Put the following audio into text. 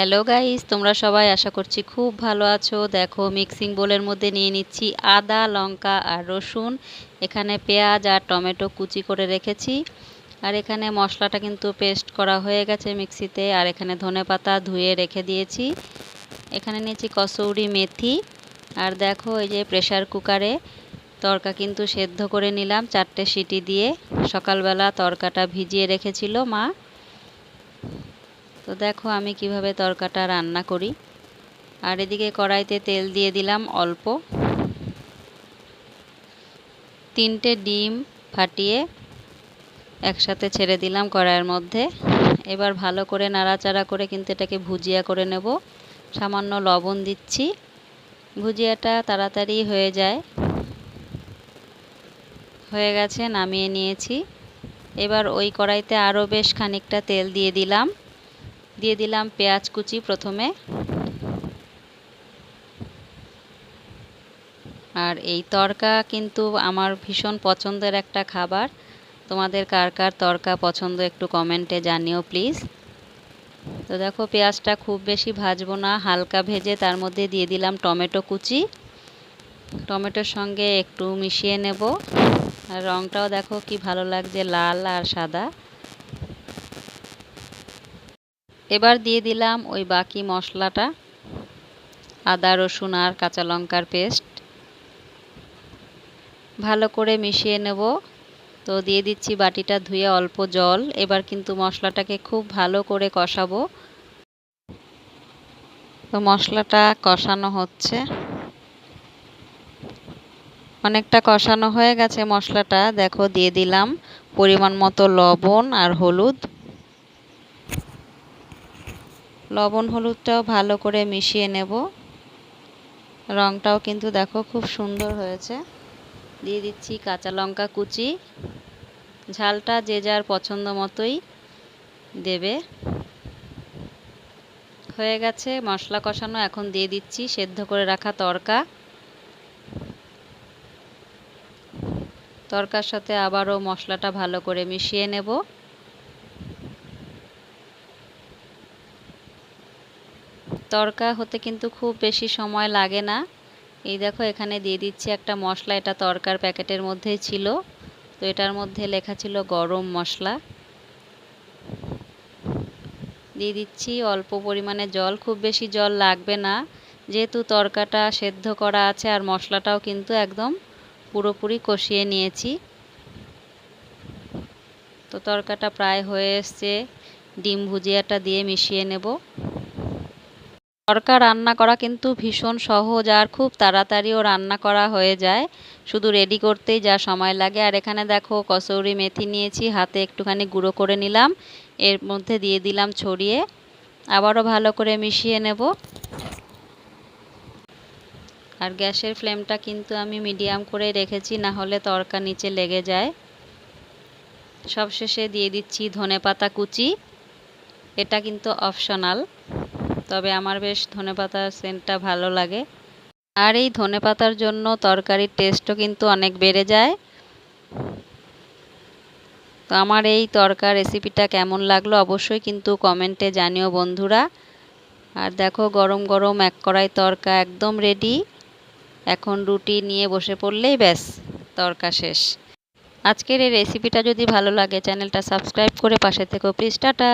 Hello guys তোমরা সবাই আশা করছি খুব ভালো আছো। দেখো মিক্সিং বোলের মধ্যে নিয়ে নিচ্ছি আদা, লঙ্কা আর রসুন। এখানে পেঁয়াজ আর টমেটো কুচি করে রেখেছি। আর এখানে মশলাটা কিন্তু পেস্ট করা হয়ে গেছে মিক্সিতে। আর এখানে ধনে পাতা ধুয়ে রেখে দিয়েছি। এখানে নিয়েছি কসৌরি মেথি। আর দেখো, এই যে প্রেশার কুকারে তরকা কিন্তু সেদ্ধ করে নিলাম চারটে সিটি দিয়ে। সকালবেলা তরকাটা ভিজিয়ে রেখেছিল মা। তো দেখো আমি কীভাবে তরকাটা রান্না করি। আর এদিকে কড়াইতে তেল দিয়ে দিলাম অল্প। তিনটে ডিম ফাটিয়ে একসাথে ছেড়ে দিলাম কড়াইয়ের মধ্যে। এবার ভালো করে নাড়াচাড়া করে কিন্তু এটাকে ভুজিয়া করে নেব। সামান্য লবণ দিচ্ছি। ভুজিয়াটা তাড়াতাড়ি হয়ে যায়। হয়ে গেছে, নামিয়ে নিয়েছি। এবার ওই কড়াইতে আরও বেশ খানিকটা তেল দিয়ে দিলাম। দিয়ে দিলাম পেঁয়াজ কুচি প্রথমে। আর এই তরকা কিন্তু আমার ভীষণ পছন্দের একটা খাবার। তোমাদের কার কার তরকা পছন্দ একটু কমেন্টে জানিও প্লিজ। তো দেখো পেঁয়াজটা খুব বেশি ভাজবো না, হালকা ভেজে তার মধ্যে দিয়ে দিলাম টমেটো কুচি। টমেটোর সঙ্গে একটু মিশিয়ে নেব। আর রঙটাও দেখো কি ভালো লাগছে, লাল আর সাদা। এবার দিয়ে দিলাম ওই বাকি মশলাটা, আদা, রসুন আর কাঁচা লঙ্কার পেস্ট। ভালো করে মিশিয়ে নেব। তো দিয়ে দিচ্ছি বাটিটা ধুয়ে অল্প জল। এবার কিন্তু মশলাটাকে খুব ভালো করে কষাবো। তো মশলাটা কষানো হচ্ছে। অনেকটা কষানো হয়ে গেছে মশলাটা। দেখো দিয়ে দিলাম পরিমাণ মতো লবণ আর হলুদ। লবণ হলুদটাও ভালো করে মিশিয়ে নেব। রংটাও কিন্তু দেখো খুব সুন্দর হয়েছে। দিয়ে দিচ্ছি কাঁচা লঙ্কা কুচি। ঝালটা যে যার পছন্দ মতোই দেবে। হয়ে গেছে, মশলা কষানো। এখন দিয়ে দিচ্ছি সেদ্ধ করে রাখা তরকা। তরকার সাথে আবারও মশলাটা ভালো করে মিশিয়ে নেব। তরকা হতে কিন্তু খুব বেশি সময় লাগে না। এই দেখো এখানে দিয়ে দিচ্ছি একটা মশলা, এটা তরকার প্যাকেটের মধ্যেই ছিল। তো এটার মধ্যে লেখা ছিল গরম মশলা। দিয়ে দিচ্ছি অল্প পরিমাণে জল, খুব বেশি জল লাগবে না। যেহেতু তরকাটা সেদ্ধ করা আছে আর মশলাটাও কিন্তু একদম পুরোপুরি কষিয়ে নিয়েছি। তো তরকাটা প্রায় হয়ে এসছে। ডিম ভুজিয়াটা দিয়ে মিশিয়ে নেব। তরকা রান্না করা কিন্তু ভীষণ সহজ আর খুব তাড়াতাড়িও রান্না করা হয়ে যায়। শুধু রেডি করতেই যা সময় লাগে। আর এখানে দেখো কসৌরি মেথি নিয়েছি, হাতে একটুখানি গুঁড়ো করে নিলাম। এর মধ্যে দিয়ে দিলাম ছড়িয়ে। আবারও ভালো করে মিশিয়ে নেব। আর গ্যাসের ফ্লেমটা কিন্তু আমি মিডিয়াম করে রেখেছি, না হলে তরকা নিচে লেগে যায়। সবশেষে দিয়ে দিচ্ছি ধনে পাতা কুচি। এটা কিন্তু অপশনাল তবে আমার বেশ ধনে পাতার সেন্টটা ভালো লাগে। আর এই ধনে পাতার জন্য তরকারির টেস্টও কিন্তু অনেক বেড়ে যায়। তো আমার এই তরকার রেসিপিটা কেমন লাগল অবশ্যই কিন্তু কমেন্টে জানিও বন্ধুরা। আর দেখো গরম গরম এক কড়াই তরকা একদম রেডি এখন রুটি নিয়ে বসে পড়লেই ব্যাস, তরকা শেষ। আজকের এই রেসিপিটা যদি ভালো লাগে চ্যানেলটা সাবস্ক্রাইব করে পাশে থেকো। Please tata.